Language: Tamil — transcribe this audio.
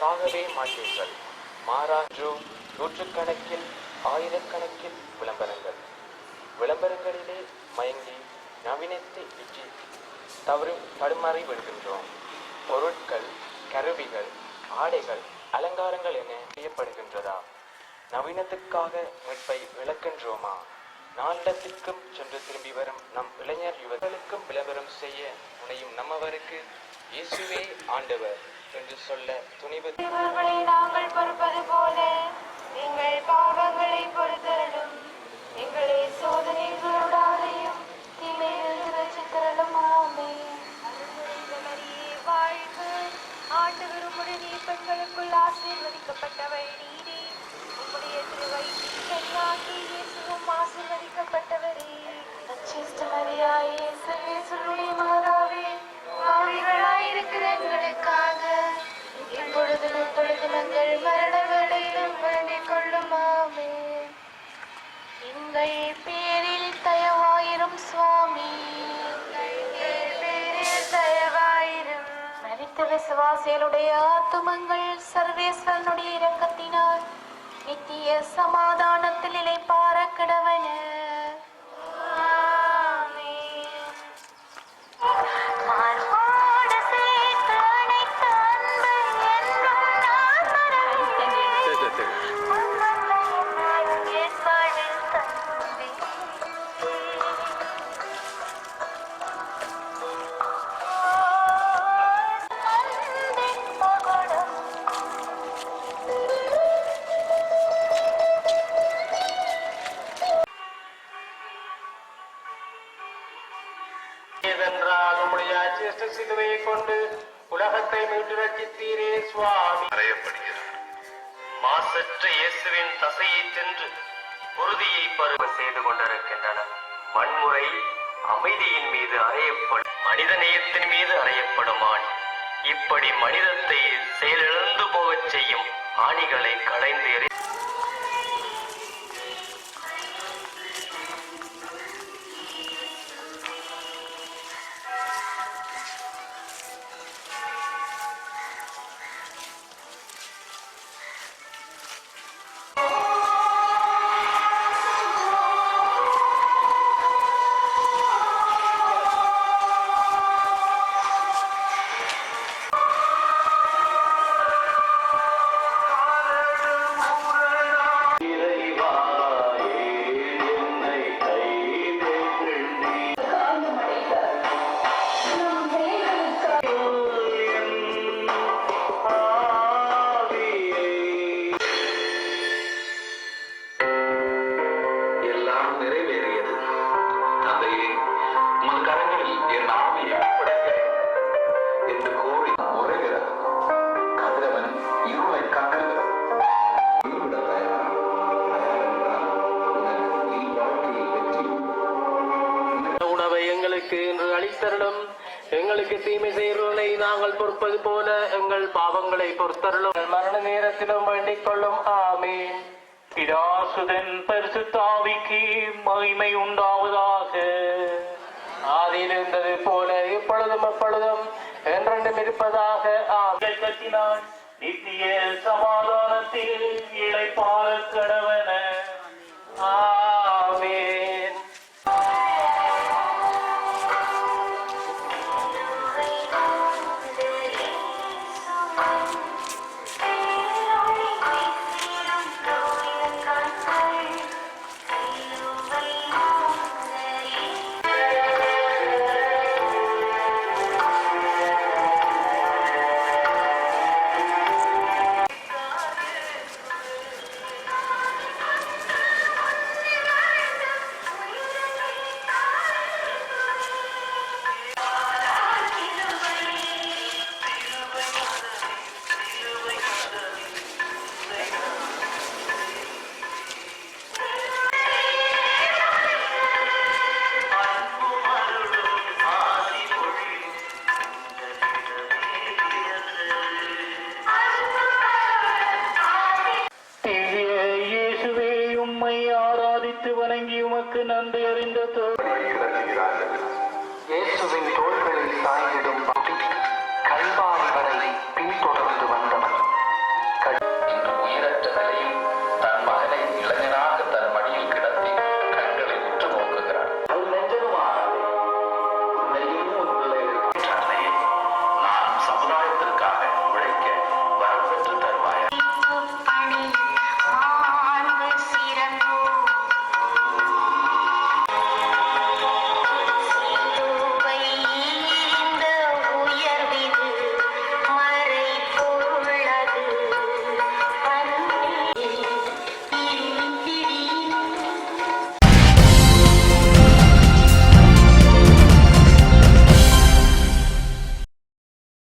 சாகவே மாட்டீர்கள். மாறாற்றோ நூற்றுக்கணக்கில் ஆயிரக்கணக்கில் விளம்பரங்கள். விளம்பரங்களிலே மயங்கி நவீனத்தை இச்சி தவறு தடுமாறி விடுகின்றோம். பொருட்கள் கருவிகள் ஆடைகள் அலங்காரங்கள் என செய்யப்படுகின்றதா? நவீனத்துக்காக மீட்பை விளக்கின்றோமா நாளிடத்திற்கும் சென்று திரும்பி வரும் நம் இளைஞர் யுவர்களுக்கும் விளம்பரம் செய்ய முனையும் நம்மவருக்கு இயேசுவே ஆண்டவர். என்று சொல்ல துணிவு நாங்கள் பொறுப்பது போல எங்கள் பாவங்களை பொறுத்தரலும் எங்களை சோதனைகளோடாதையும் தீமையிலிருந்து ரட்சித்தரலும் ஆமே வாழ்வு ஆண்டவர் உம்முடைய பெண்களுக்குள் நீரே. உம்முடைய திருவயிற்றின் இயேசுவும் ஆசீர்வதிக்கப்பட்டவரே. அச்சிஷ்ட இப்பொழுதும் இப்பொழுதும் எங்கள் வேண்டிக் கொள்ளுமாமே எங்கள் பேரில் தயவாயிரும் சுவாமி. பேரில் விசுவாசிகளுடைய ஆத்துமங்கள் சர்வேஸ்வரனுடைய இரக்கத்தினால் நித்திய சமாதானத்தில் இளைப்பார கிடவன ஏதென்றால் உம்முடைய சிலுவையை கொண்டு உலகத்தை மீட்டு ரட்சித்தீரே சுவாமி. மாசற்ற இயேசுவின் தசையை சென்று உறுதியை பருவ செய்து கொண்டிருக்கின்றன வன்முறை அமைதியின் மீது அறையப்படும் மனித நேயத்தின் மீது அறையப்படும் ஆணி. இப்படி மனிதத்தை செயலிழந்து போகச் செய்யும் ஆணிகளை களைந்து எறி உண்டு. உணவை எங்களுக்கு இன்று அளித்தருளும். எங்களுக்கு தீமை செய்கிறவர்களை நாங்கள் பொறுப்பது போல எங்கள் பாவங்களை பொறுத்தருளும். மரண நேரத்திலும் வேண்டிக் கொள்ளும். ஆமீன். பிதாசுதன் பரிசுத்தாவிக்கு மகிமை உண்டாவதாக. ஆதியில் இருந்தது போல இப்பொழுதும் எப்பொழுதும் என்றென்றும் இருப்பதாக. ஆமை கட்டினான் நித்திய சமாதானத்தில் இழைப்பாளர் கடவன. ஆ இயேசுவின் தோள்களில் சாய்ந்திடும் கல்வாரி வரை பின்தொடர்ந்து வந்தவன் உயிரற்ற நிலையும்